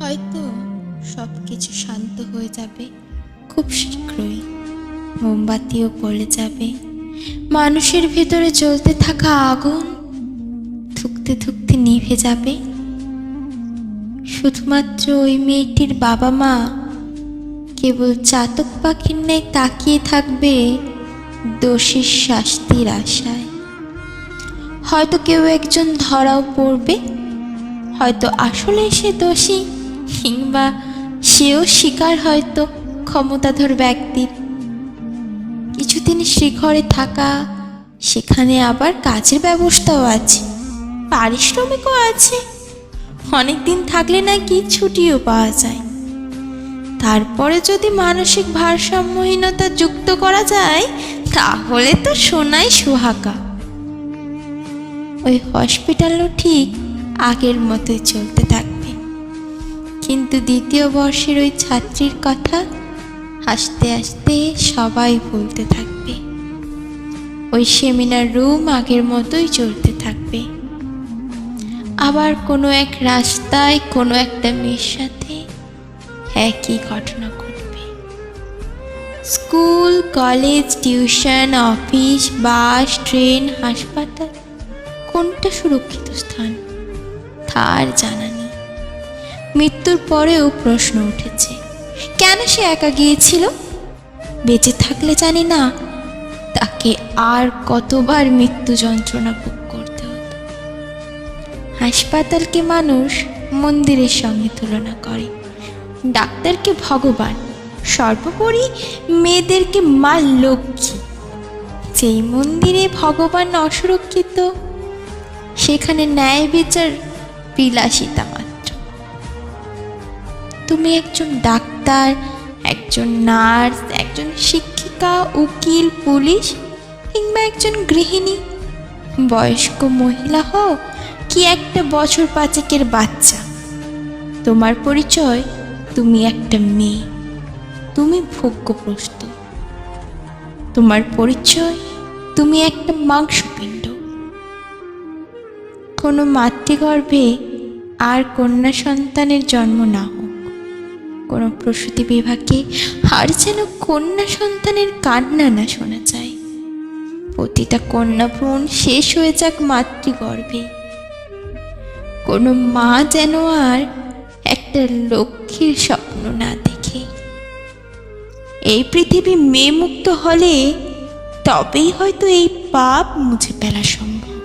হয়তো সব কিছু শান্ত হয়ে যাবে খুব শীঘ্রই। মোমবাতিও পড়ে যাবে। মানুষের ভেতরে জ্বলতে থাকা আগুন থুকতে থুকতে নিভে যাবে। শুধুমাত্র ওই মেয়েটির বাবা মা কেবল চাতক পাখির ন্যায় তাকিয়ে থাকবে দোষীর শাস্তির আশায়। হয়তো কেউ একজন ধরাও পড়বে, হয়তো আসলে সে দোষী। কিংবা সেও শিকার হয়তো ক্ষমতাধর ব্যক্তির। কিছুদিন শ্রীঘরে থাকা, সেখানে আবার কাজের ব্যবস্থাও আছে, পারিশ্রমিকও আছে। অনেক দিন থাকলে নাকি ছুটিও পাওয়া যায়। তারপরে যদি মানসিক ভারসাম্যহীনতা যুক্ত করা যায়, তাহলে তো সোনাই সুহাগা। ওই হসপিটালও ঠিক আগের মতোই চলতে থাকবে কিন্তু দ্বিতীয় বর্ষের ওই ছাত্রীর কথা হাসতে হাসতে সবাই বলতে থাকবে। ওই সেমিনার রুম আগের মতোই চলতে থাকবে। আবার কোনো এক রাস্তায়, কোনো একটা মেয়ের সাথে একই ঘটনা ঘটবে। School, college, tuition, office, bus, train, হাসপাতাল, কোনটা সুরক্ষিত স্থান? তার জানা মৃত্যুর পরেও প্রশ্ন উঠেছে, কেন সে একা গিয়েছিল? বেঁচে থাকলে জানি না, তাকে আর কতবার মৃত্যু যন্ত্রণা ভোগ করতে হতো। হাসপাতালকে মানুষ মন্দিরের সঙ্গে তুলনা করে, ডাক্তারকে ভগবান, সর্বোপরি মেয়েদেরকে মা লক্ষ্মী। যেই মন্দিরে ভগবান অসুরক্ষিত, সেখানে ন্যায় বিচার বিলাসিতা তুমি একজন ডাক্তার, একজন নার্স, একজন শিক্ষিকা, উকিল, পুলিশ কিংবা একজন গৃহিণী। বয়স্ক মহিলা হও কি একটা বছর পাঁচেকের বাচ্চা। তোমার পরিচয়, তুমি একটা মেয়ে। তুমি ভোগ্যপ্রস্ত। তোমার পরিচয়, তুমি একটা মাংসপিণ্ড। কোনো মাতৃগর্ভে আর কন্যা সন্তানের জন্ম না হোক কোনো প্রসূতি বিভাগে আর যেন কন্যা সন্তানের কান্না না শোনা যায়। প্রতিটা কন্যা ভ্রূণ শেষ হয়ে যাক মাতৃগর্ভে। কোনো মা যেন আর একটা লক্ষ্মীর স্বপ্ন না দেখে। এই পৃথিবী মেয়ে মুক্ত হলে তবেই হয়তো এই পাপ মুছে ফেলা সম্ভব।